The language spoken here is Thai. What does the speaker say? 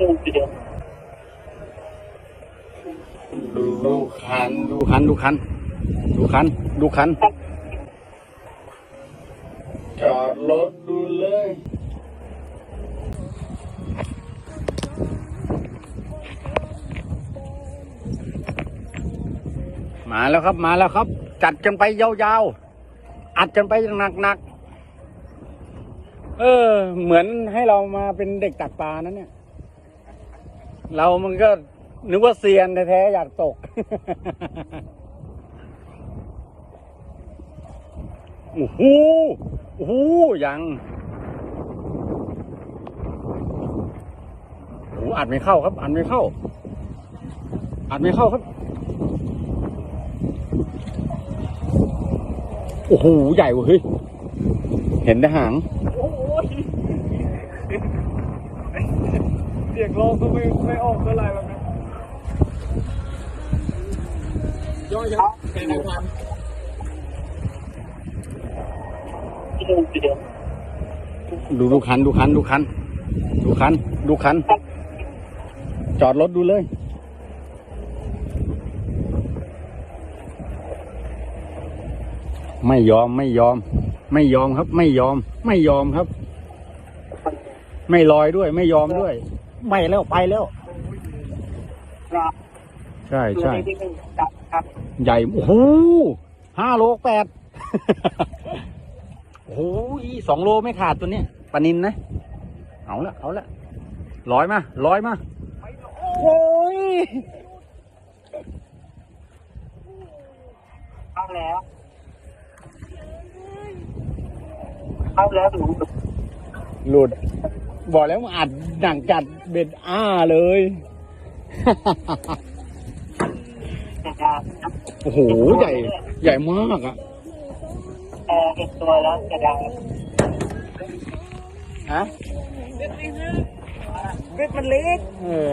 ดูคันดูคันดูคันดูคันดูคันจอดรถดูเลยมาแล้วครับมาแล้วครับ จัดกันไปยาวๆ อัดกันไปหนักๆ เออ เหมือนให้เรามาเป็นเด็กตักปลานั้นเนี่ย เรามันก็นึกว่าเซียนแท้ๆอยากตก โอ้โหโอ้โหยังโอ้หอัดไม่เข้าครับ อัดไม่เข้า อัดไม่เข้าครับ โอ้โห ใหญ่เว้ยเฮ้ยเห็นแต่หาง โอ้ย เสียงร้องก็ไม่ไม่ออกเท่าไหร่แล้วนะย่อยยับเป็นความดูดูคันดูคันดูคันดูคันดูคัน จอดรถดูเลยไม่ยอมไม่ยอม ไม่ยอมครับ ไม่ยอม ไม่ยอมครับ ไม่ลอยด้วย ไม่ยอมด้วย ไม่แล้วไปแล้วใช่ใช่ครับใหญ่โอ้โหห้าโลแปดโอ้โหสองโลไม่ขาดตัวเนี้ยปลานินนะ เอาละเอาละร้อยมาร้อยมาโอ้ยเข้าแล้วเข้าแล้วหนูหลุด บอกแล้วมันอัดหนังจัดเบ็ดอ้าเลยจะดาโอ้โห ใหญ่ ใหญ่มากอะเออเห็นตัวแล้วจะดาฮะเบ็ดมันเล็ก เออ